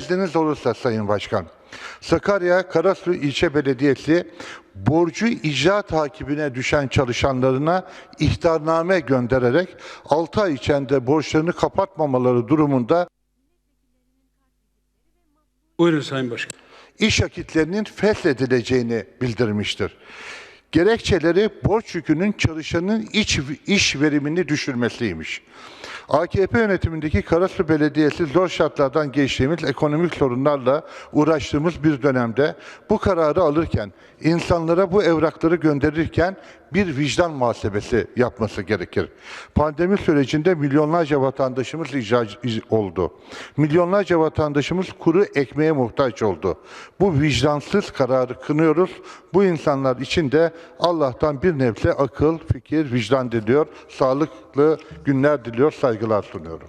izniniz olursa Sayın Başkan. Sakarya Karasu İlçe Belediyesi borcu icra takibine düşen çalışanlarına ihtarname göndererek 6 ay içinde borçlarını kapatmamaları durumunda Buyurun Sayın Başkan. iş akitlerinin feshedileceğini bildirmiştir. Gerekçeleri borç yükünün çalışanın iç, iş verimini düşürmesiymiş. AKP yönetimindeki Karasu Belediyesi zor şartlardan geçtiğimiz ekonomik sorunlarla uğraştığımız bir dönemde bu kararı alırken, insanlara bu evrakları gönderirken bir vicdan muhasebesi yapması gerekir. Pandemi sürecinde milyonlarca vatandaşımız ihraç oldu. Milyonlarca vatandaşımız kuru ekmeğe muhtaç oldu. Bu vicdansız kararı kınıyoruz. Bu insanlar için de Allah'tan bir nebze akıl, fikir, vicdan diliyor. Sağlıklı günler diliyor, saygılar sunuyorum.